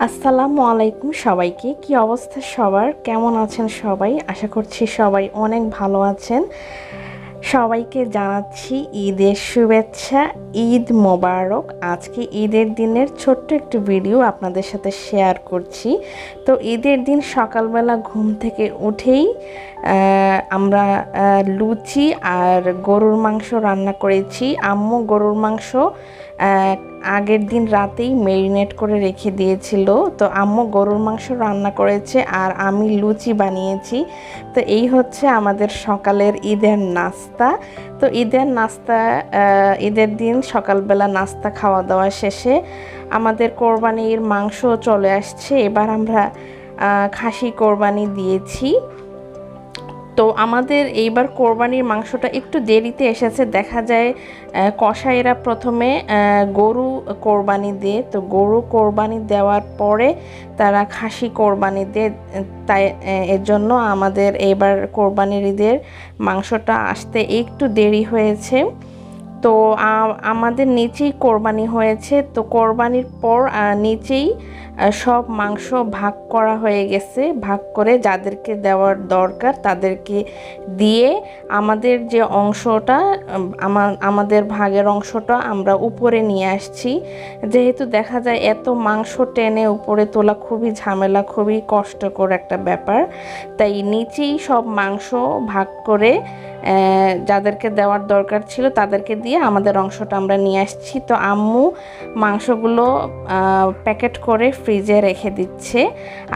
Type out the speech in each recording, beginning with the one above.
আসসালামু আলাইকুম সবাইকে। কি অবস্থা সবার? কেমন আছেন সবাই? আশা করছি সবাই অনেক ভালো আছেন। সবাইকে জানাচ্ছি ঈদের শুভেচ্ছা, ঈদ মোবারক। আজকে ঈদের দিনের ছোট্ট একটু ভিডিও আপনাদের সাথে শেয়ার করছি। তো ঈদের দিন সকালবেলা ঘুম থেকে উঠেই আমরা লুচি আর গরুর মাংস রান্না করেছি। আম্মু গরুর মাংস আগের দিন রাতেই মেরিনেট করে রেখে দিয়েছিল। তো আম্মু গরুর মাংস রান্না করেছে আর আমি লুচি বানিয়েছি। তো এই হচ্ছে আমাদের সকালের ঈদের নাস্তা। তো ঈদের নাস্তা ঈদের দিন সকালবেলা নাস্তা খাওয়া দাওয়া শেষে আমাদের কোরবানির মাংস চলে আসছে। এবার আমরা খাসি কোরবানি দিয়েছি। তো আমাদের এইবার কোরবানির মাংসটা একটু দেরিতে এসেছে। দেখা যায় আহ, কসাইরা প্রথমে গরু কোরবানি দেয়। তো গরু কোরবানি দেওয়ার পরে তারা খাসি কোরবানি দেয়। তাই এর জন্য আমাদের এইবার কোরবানির ঈদের মাংসটা আসতে একটু দেরি হয়েছে। তো আমাদের নিচেই কোরবানি হয়েছে। তো কোরবানির পর নিচেই সব মাংস ভাগ করা হয়ে গেছে, ভাগ করে যাদেরকে দেওয়ার দরকার তাদেরকে দিয়ে আমাদের যে অংশটা আমাদের ভাগের অংশটা আমরা উপরে নিয়ে আসছি। যেহেতু দেখা যায় এত মাংস টেনে উপরে তোলা খুবই ঝামেলা, খুবই কষ্টকর একটা ব্যাপার। তাই নিচেই সব মাংস ভাগ করে যাদেরকে দেওয়ার দরকার ছিল তাদেরকে দিয়ে আমাদের অংশটা আমরা নিয়ে আসছি। তো আম্মু মাংসগুলো প্যাকেট করে ফ্রিজে রেখে দিচ্ছে।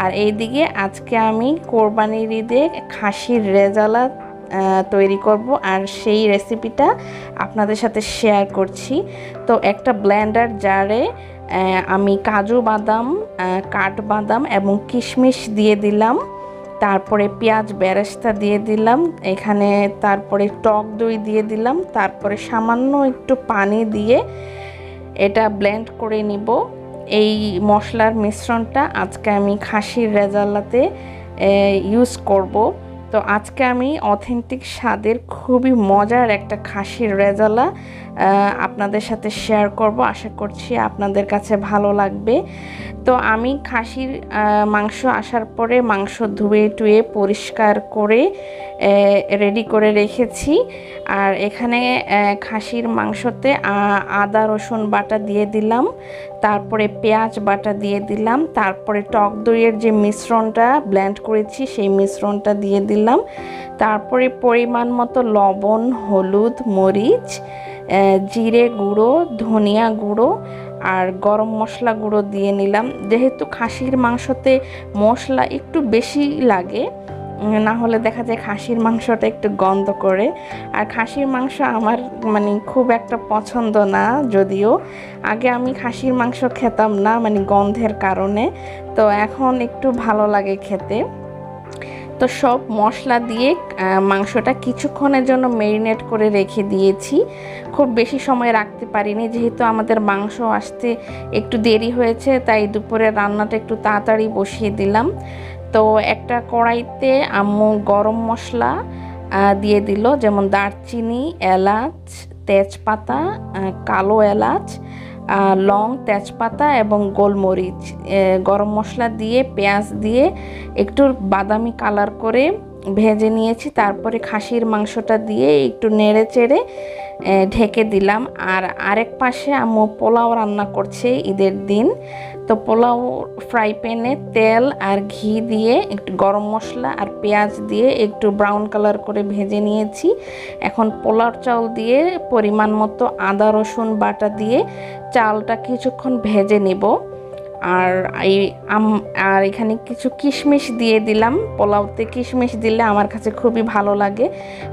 আর এইদিকে আজকে আমি কোরবানির ঈদে খাসির রেজালা তৈরি করব। আর সেই রেসিপিটা আপনাদের সাথে শেয়ার করছি। তো একটা ব্ল্যান্ডার জারে আমি কাজু বাদাম কাঠবাদাম এবং কিশমিশ দিয়ে দিলাম। তারপরে পেঁয়াজ বেরেস্তা দিয়ে দিলাম। এখানে তারপরে টক দই দিয়ে দিলাম। তারপরে সামান্য একটু পানি দিয়ে এটা ব্লেন্ড করে নিব। এই মশলার মিশ্রণটা আজকে আমি খাসির রেজালাতে ইউজ করব। তো আজকে আমি অথেন্টিক স্বাদের খুবই মজার একটা খাসির রেজালা আপনাদের সাথে শেয়ার করব। আশা করছি আপনাদের কাছে ভালো লাগবে। তো আমি খাসির মাংস আসার পরে মাংস ধুয়ে টুয়ে পরিষ্কার করে রেডি করে রেখেছি। আর এখানে খাসির মাংসতে আদা, রসুন বাটা দিয়ে দিলাম। তারপরে পেঁয়াজ বাটা দিয়ে দিলাম। তারপরে টক দইয়ের যে মিশ্রণটা ব্ল্যান্ড করেছি, সেই মিশ্রণটা দিয়ে দিলাম। তারপরে পরিমাণ মতো লবণ, হলুদ, মরিচ জিরে গুঁড়ো, ধনিয়া গুঁড়ো আর গরম মশলা গুঁড়ো দিয়ে নিলাম। যেহেতু খাসির মাংসতে মশলা একটু বেশি লাগে, না হলে দেখা যায় খাসির মাংসটা একটু গন্ধ করে। আর খাসির মাংস আমার মানে খুব একটা পছন্দ না, যদিও আগে আমি খাসির মাংস খেতাম না মানে গন্ধের কারণে। তো এখন একটু ভালো লাগে খেতে। তো সব মশলা দিয়ে মাংসটা কিছুক্ষণের জন্য মেরিনেট করে রেখে দিয়েছি। খুব বেশি সময় রাখতে পারিনি, যেহেতু আমাদের মাংস আসতে একটু দেরি হয়েছে, তাই দুপুরে রান্নাটা একটু তাড়াতাড়ি বসিয়ে দিলাম। তো একটা কড়াইতে আম্মু গরম মশলা দিয়ে দিল, যেমন দারচিনি, এলাচ, তেজপাতা কালো এলাচ লং তেজপাতা এবং গোলমরিচ গরম মশলা দিয়ে, পেঁয়াজ দিয়ে একটু বাদামি কালার করে ভেজে নিয়েছি। তারপরে খাসির মাংসটা দিয়ে একটু নেড়ে চেড়ে ঢেকে দিলাম। আর আরেক পাশে আম্মু পোলাও রান্না করছে ঈদের দিন। তো পোলাও ফ্রাই প্যানে তেল আর ঘি দিয়ে একটু গরম মশলা আর পেঁয়াজ দিয়ে একটু ব্রাউন কালার করে ভেজে নিয়েছি। এখন পোলাও চাল দিয়ে পরিমাণ মতো আদা, রসুন বাটা দিয়ে চালটা কিছুক্ষণ ভেজে নেব। আর এই আম- আর এখানে কিছু কিশমিশ দিয়ে দিলাম। পোলাওতে কিশমিশ দিলে আমার কাছে খুবই ভালো লাগে।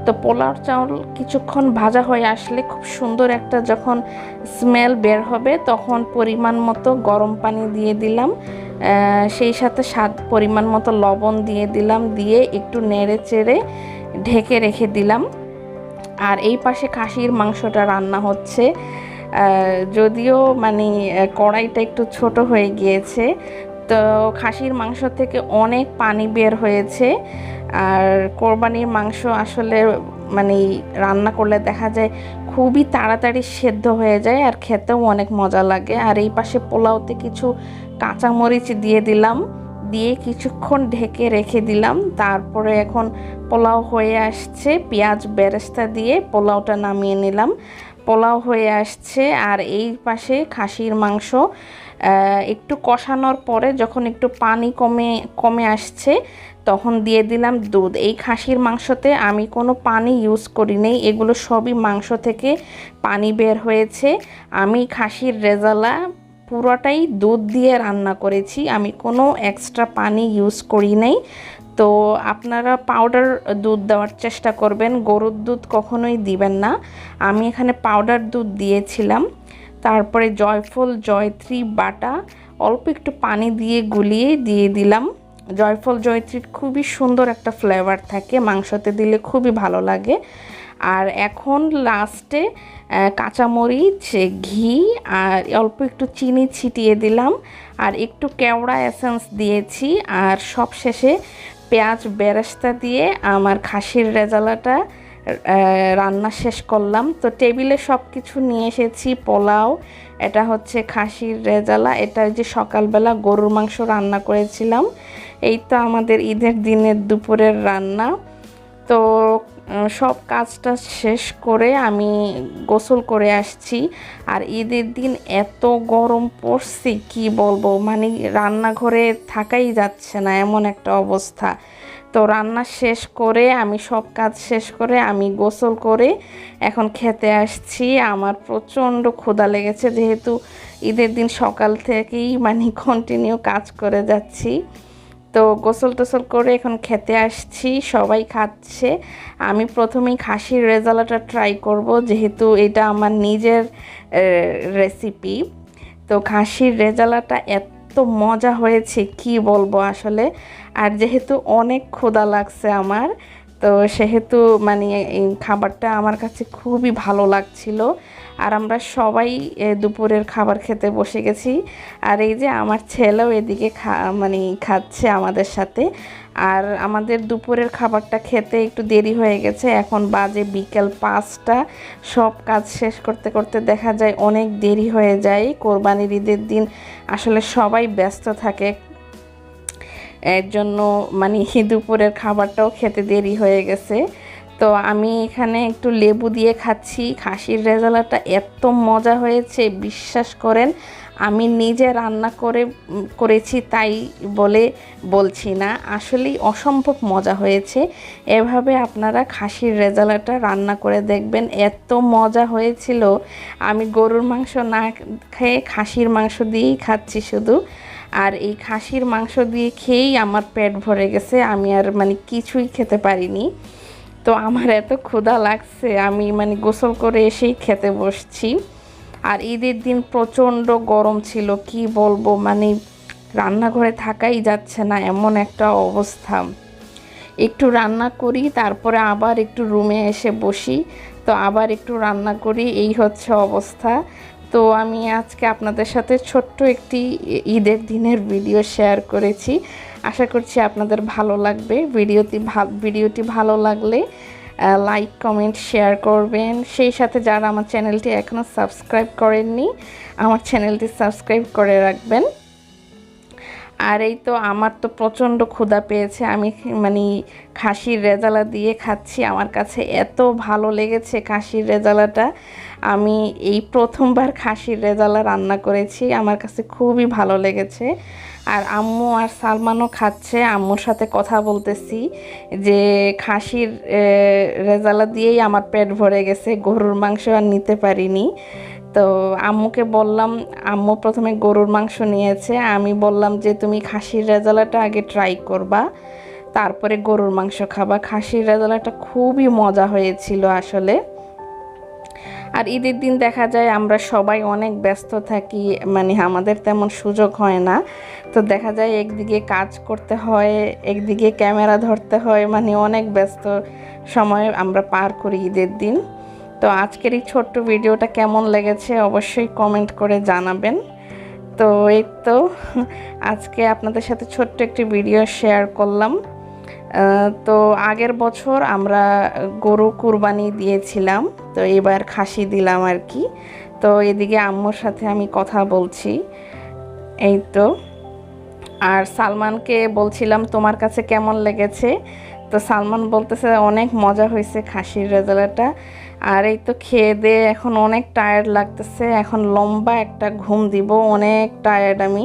তো পোলাও চাউল কিছুক্ষণ ভাজা হয়ে আসলে খুব সুন্দর একটা যখন স্মেল বের হবে তখন পরিমাণ মতো গরম পানি দিয়ে দিলাম। সেই সাথে স্বাদ পরিমাণ মতো লবণ দিয়ে দিলাম, দিয়ে একটু নেড়ে চেড়ে ঢেকে রেখে দিলাম। আর এই পাশে খাসির মাংসটা রান্না হচ্ছে। যদিও মানে কড়াইটা একটু ছোট হয়ে গিয়েছে, তো খাসির মাংস থেকে অনেক পানি বের হয়েছে। আর কোরবানির মাংস আসলে মানে রান্না করলে দেখা যায় খুবই তাড়াতাড়ি সেদ্ধ হয়ে যায় আর খেতেও অনেক মজা লাগে। আর এই পাশে পোলাওতে কিছু কাঁচামরিচ দিয়ে দিলাম, দিয়ে কিছুক্ষণ ঢেকে রেখে দিলাম। তারপরে এখন পোলাও হয়ে আসছে, পেঁয়াজ বেরেস্তা দিয়ে পোলাওটা নামিয়ে নিলাম। পোলাও হয়ে আসছে আর এই পাশে খাসির মাংস একটু কষানোর পরে যখন একটু পানি কমে কমে আসছে, তখন দিয়ে দিলাম দুধ। এই খাসির মাংসতে আমি কোনো পানি ইউজ করি নেই এগুলো সবই মাংস থেকে পানি বের হয়েছে। আমি খাসির রেজালা পুরোটাই দুধ দিয়ে রান্না করেছি। আমি কোনো এক্সট্রা পানি ইউজ করি নাই। তো আপনারা পাউডার দুধ দেওয়ার চেষ্টা করবেন। গরুর দুধ কখনোই দিবেন না। আমি এখানে পাউডার দুধ দিয়েছিলাম। তারপরে জয়ফল, জয়ত্রী বাটা অল্প একটু পানি দিয়ে গুলিয়ে দিয়ে দিলাম। জয়ফল, জয়ত্রীর খুবই সুন্দর একটা ফ্লেভার থাকে। মাংসতে দিলে খুবই ভালো লাগে। আর এখন লাস্টে কাঁচামরিচ, ঘি আর অল্প একটু চিনি ছিটিয়ে দিলাম। আর একটু কেওড়া এসেন্স দিয়েছি। আর সব শেষে পেঁয়াজ বেরেস্তা দিয়ে আমার খাসির রেজালাটা রান্না শেষ করলাম। তো টেবিলে সব কিছু নিয়ে এসেছি, পোলাও, এটা হচ্ছে খাসির রেজালা। এটা যে সকালবেলা গরুর মাংস রান্না করেছিলাম। এই তো আমাদের ঈদের দিনের দুপুরের রান্না। তো সব কাজটা শেষ করে আমি গোসল করে আসছি। আর ঈদের দিন এত গরম পড়ছে, কি বলব? মানে রান্নাঘরে থাকাই যাচ্ছে না, এমন একটা অবস্থা। তো রান্না শেষ করে, আমি সব কাজ শেষ করে আমি গোসল করে এখন খেতে আসছি। আমার প্রচণ্ড ক্ষুধা লেগেছে, যেহেতু ঈদের দিন সকাল থেকেই মানে কন্টিনিউ কাজ করে যাচ্ছি। তো গোসল টোসল করে এখন খেতে আসছি, সবাই খাচ্ছে। আমি প্রথমেই খাসির রেজালাটা ট্রাই করব, যেহেতু এটা আমার নিজের রেসিপি তো খাসির রেজালাটা এত মজা হয়েছে, কি বলব আসলে? আর যেহেতু অনেক ক্ষুধা লাগছে আমার তো সেহেতু মানে এই খাবারটা আমার কাছে খুবই ভালো লাগছিল। আর আমরা সবাই দুপুরের খাবার খেতে বসে গেছি। আর এই যে আমার ছেলেও এদিকে খা মানে খাচ্ছে আমাদের সাথে। আর আমাদের দুপুরের খাবারটা খেতে একটু দেরি হয়ে গেছে। এখন বাজে বিকেল পাঁচটা। সব কাজ শেষ করতে করতে দেখা যায় অনেক দেরি হয়ে যায়। কোরবানির ঈদের দিন আসলে সবাই ব্যস্ত থাকে। এর জন্য মানে দুপুরের খাবারটাও খেতে দেরি হয়ে গেছে। তো আমি এখানে একটু লেবু দিয়ে খাচ্ছি। খাসির রেজালাটা এত মজা হয়েছে, বিশ্বাস করেন, আমি নিজে রান্না করে করেছি তাই বলে বলছি না। আসলেই অসম্ভব মজা হয়েছে। এভাবে আপনারা খাসির রেজালাটা রান্না করে দেখবেন, এত মজা হয়েছিল। আমি গরুর মাংস না খেয়ে খাসির মাংস দিয়েই খাচ্ছি শুধু। আর এই খাসির মাংস দিয়ে খেয়েই আমার পেট ভরে গেছে। আমি আর মানে কিছুই খেতে পারিনি। তো আমার এত ক্ষুধা লাগছে, আমি মানে গোসল করে এসেই খেতে বসছি। আর ঈদের দিন প্রচণ্ড গরম ছিল, কি বলব? মানে রান্নাঘরে থাকাই যাচ্ছে না, এমন একটা অবস্থা। একটু রান্না করি, তারপরে আবার একটু রুমে এসে বসি। তো আবার একটু রান্না করি, এই হচ্ছে অবস্থা। তো আমি আজকে আপনাদের সাথে ছোট্ট একটি ঈদের দিনের ভিডিও শেয়ার করেছি। আশা করছি আপনাদের ভালো লাগবে। ভিডিওটি ভিডিওটি ভালো লাগলে লাইক কমেন্ট শেয়ার করবেন। সেই সাথে যারা আমার চ্যানেলটি এখনও সাবস্ক্রাইব করেননি, আমার চ্যানেলটি সাবস্ক্রাইব করে রাখবেন। আর এই তো আমার তো প্রচণ্ড ক্ষুধা পেয়েছে। আমি মানে খাসির রেজালা দিয়ে খাচ্ছি। আমার কাছে এত ভালো লেগেছে খাসির রেজালাটা। আমি এই প্রথমবার খাসির রেজালা রান্না করেছি, আমার কাছে খুবই ভালো লেগেছে। আর আম্মু আর সালমানও খাচ্ছে, আম্মুর সাথে কথা বলতেছি যে খাসির রেজালা দিয়েই আমার পেট ভরে গেছে, গরুর মাংস আর নিতে পারিনি। তো আম্মুকে বললাম, আম্মু প্রথমে গরুর মাংস নিয়েছে, আমি বললাম যে তুমি খাসির রেজালাটা আগে ট্রাই করবা, তারপরে গরুর মাংস খাবা। খাসির রেজালাটা খুবই মজা হয়েছিল আসলে। আর ঈদের দিন দেখা যায় আমরা সবাই অনেক ব্যস্ত থাকি মানে আমাদের তেমন সুযোগ হয় না। তো দেখা যায় একদিকে কাজ করতে হয়, একদিকে ক্যামেরা ধরতে হয় মানে অনেক ব্যস্ত সময় আমরা পার করি ঈদের দিন। তো আজকের এই ছোট্ট ভিডিওটা কেমন লেগেছে অবশ্যই কমেন্ট করে জানাবেন। তো এই তো, আজকে আপনাদের সাথে ছোট্ট একটি ভিডিও শেয়ার করলাম। তো আগের বছর আমরা গরু কুরবানি দিয়েছিলাম, তো এবার খাসি দিলাম আর কি। তো এদিকে আম্মুর সাথে আমি কথা বলছি, এই তো। আর সালমানকে বলছিলাম, তোমার কাছে কেমন লেগেছে? তো সালমান বলতেছে, অনেক মজা হয়েছে খাসির রেজালাটা আর এই তো খেয়ে দিয়ে এখন অনেক টায়ার্ড লাগতেছে, এখন লম্বা একটা ঘুম দিব, অনেক টায়ার্ড আমি।